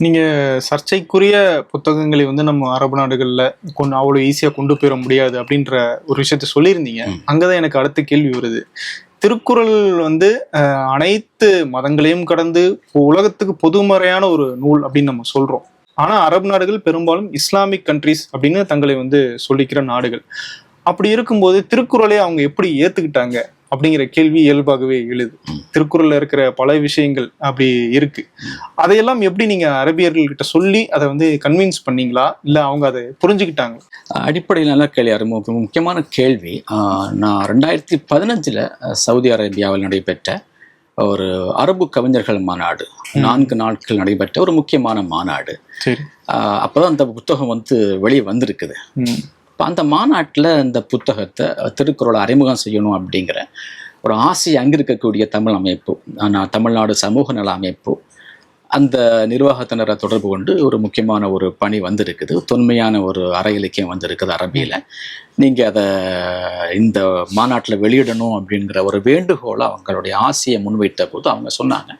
நீங்க சர்ச்சைக்குரிய புத்தகங்களை வந்து நம்ம அரபு நாடுகள்ல கொண்டு அவ்வளவு ஈஸியா கொண்டு போயிட முடியாது அப்படின்ற ஒரு விஷயத்த சொல்லியிருந்தீங்க. ம். அங்கதான் எனக்கு அடுத்த கேள்வி வருது. திருக்குறள் வந்து அனைத்து மதங்களையும் கடந்து உலகத்துக்கு பொதுமறையான ஒரு நூல் அப்படின்னு நம்ம சொல்றோம். ஆனா அரபு நாடுகள் பெரும்பாலும் இஸ்லாமிக் கண்ட்ரிஸ் அப்படின்னு தங்களை வந்து சொல்லிக்கிற நாடுகள். அப்படி இருக்கும்போது திருக்குறளை அவங்க எப்படி ஏத்துக்கிட்டாங்க? அப்படிங்கிற கேள்வி இயல்பாகவே எழுது. திருக்குறள்ல இருக்கிற பல விஷயங்கள் அப்படி இருக்கு. அதையெல்லாம் எப்படி நீங்க அரபியர்கள் கிட்ட சொல்லி அதை வந்து கன்வின்ஸ் பண்ணீங்களா? இல்ல அவங்க அதை புரிஞ்சுக்கிட்டாங்க அடிப்படையில் நல்ல கேள்வி முக்கியமான கேள்வி. நான் ரெண்டாயிரத்தி பதினஞ்சில் சவுதி அரேபியாவில் நடைபெற்ற ஒரு அரபு கவிஞர்கள் மாநாடு நான்கு நாட்கள் நடைபெற்ற ஒரு முக்கியமான மாநாடு. அப்பதான் அந்த புத்தகம் வந்து வெளியே வந்திருக்குது. இப்போ அந்த மாநாட்டில் இந்த புத்தகத்தை திருக்குறளை அறிமுகம் செய்யணும் அப்படிங்கிற ஒரு ஆசை அங்கே இருக்கக்கூடிய தமிழ் அமைப்பு நான் தமிழ்நாடு சமூக நல அமைப்பு அந்த நிர்வாகத்தினரை தொடர்பு கொண்டு ஒரு முக்கியமான ஒரு பணி வந்திருக்குது. தொன்மையான ஒரு அற இலக்கியம் வந்திருக்குது அரபியில். நீங்கள் அதை இந்த மாநாட்டில் வெளியிடணும் அப்படிங்கிற ஒரு வேண்டுகோளை அவங்களுடைய ஆசையை முன்வைத்த போது அவங்க சொன்னாங்க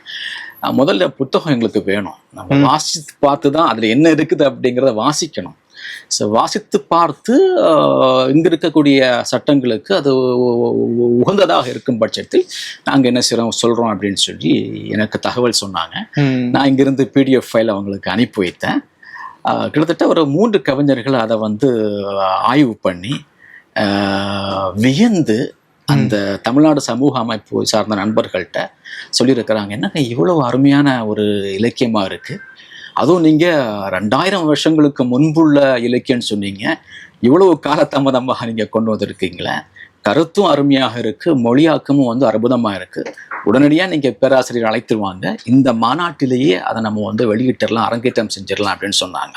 "அஹ் முதல்ல புத்தகம் எங்களுக்கு வேணும். நம்ம. வாசித்து பார்த்து தான் அதில் என்ன இருக்குது அப்படிங்கிறத வாசிக்கணும். ஸோ வாசித்து பார்த்து இங்க இருக்கக்கூடிய சட்டங்களுக்கு அது உகந்ததாக இருக்கும் பட்சத்தில் நாங்கள் என்ன செய்கிறோம் சொல்கிறோம் அப்படின்னு சொல்லி எனக்கு தகவல் சொன்னாங்க. நான் இங்கிருந்து பிடிஎஃப் ஃபைல் அவங்களுக்கு அனுப்பி வைத்தேன். கிட்டத்தட்ட ஒரு மூன்று கவிஞர்கள் அதை வந்து ஆய்வு பண்ணி வியந்து அந்த தமிழ்நாடு சமூக அமைப்பு சார்ந்த நண்பர்கள்ட்ட சொல்லியிருக்கிறாங்க. என்னங்க இவ்வளவு அருமையான ஒரு இலக்கியமாக இருக்குது அதுவும் நீங்கள் ரெண்டாயிரம் வருஷங்களுக்கு முன்புள்ள இலக்கியம்னு சொன்னீங்க. இவ்வளவு காலதாமதமாக நீங்கள் கொண்டு வந்திருக்கீங்களே. கருத்தும் அருமையாக இருக்கு மொழியாக்கமும் வந்து அற்புதமாக இருக்கு. உடனடியாக நீங்கள் பேராசிரியர் அழைத்துருவாங்க. இந்த மாநாட்டிலேயே அதை நம்ம வந்து வெளியிட்டுறலாம் அரங்கேற்றம் செஞ்சிடலாம் அப்படின்னு சொன்னாங்க.